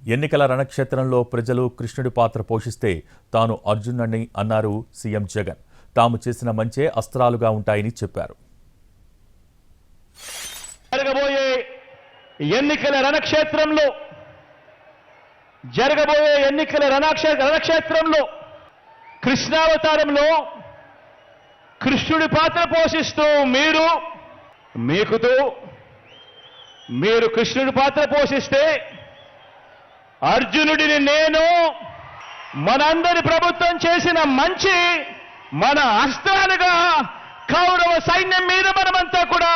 ఎన్నికల రణక్షేత్రంలో ప్రజలు కృష్ణుడి పాత్ర పోషిస్తే తాను అర్జునుడని అన్నారు సీఎం జగన్. తాము చేసిన మంచే అస్త్రాలుగా ఉంటాయని చెప్పారు. జరగబోయే ఎన్నికల రణక్షేత్రంలో జరగబోయే ఎన్నికల రణక్షే రణక్షేత్రంలో కృష్ణావతారంలో కృష్ణుడి పాత్ర పోషిస్తూ మీరు మీకుతూ మీరు కృష్ణుడి పాత్ర పోషిస్తే అర్జునుడిని నేను మనందరి ప్రభుత్వం చేసిన మంచి మన అస్త్రాలుగా కౌరవ సైన్యం మీద మనమంతా కూడా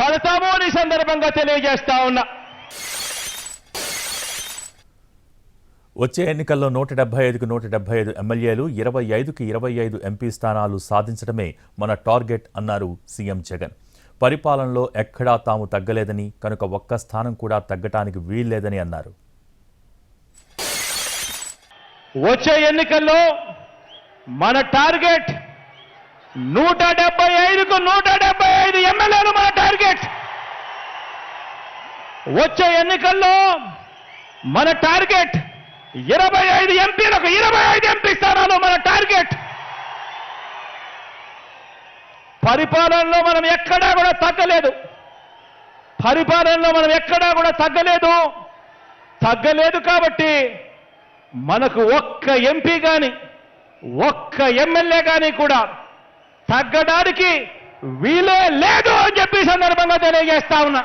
పడతాము అని సందర్భంగా తెలియజేస్తా ఉన్నా. వచ్చే ఎన్నికల్లో నూట డెబ్బై ఐదుకు నూట డెబ్బై ఐదు ఎమ్మెల్యేలు ఇరవై ఐదుకి ఇరవై ఐదు ఎంపీ స్థానాలు సాధించడమే మన టార్గెట్ అన్నారు సీఎం జగన్. పరిపాలనలో ఎక్కడా తాము తగ్గలేదని కనుక ఒక్క స్థానం కూడా తగ్గటానికి వీల్లేదని అన్నారు. వచ్చే ఎన్నికల్లో మన టార్గెట్ నూట డెబ్బై ఐదుకు నూట డెబ్బై ఐదు ఎమ్మెల్యేలు మన టార్గెట్. వచ్చే ఎన్నికల్లో మన టార్గెట్ ఇరవై ఐదు ఎంపీలకు ఇరవై ఐదు ఎంపీ స్థానాలు మన టార్గెట్. పరిపాలనలో మనం ఎక్కడా కూడా తగ్గలేదు. పరిపాలనలో మనం ఎక్కడా కూడా తగ్గలేదు. తగ్గలేదు కాబట్టి మనకు ఒక్క ఎంపీ కానీ ఒక్క ఎమ్మెల్యే కానీ కూడా తగ్గడానికి వీలే లేదు అని చెప్పి సందర్భంగా తెలియజేస్తా ఉన్నా.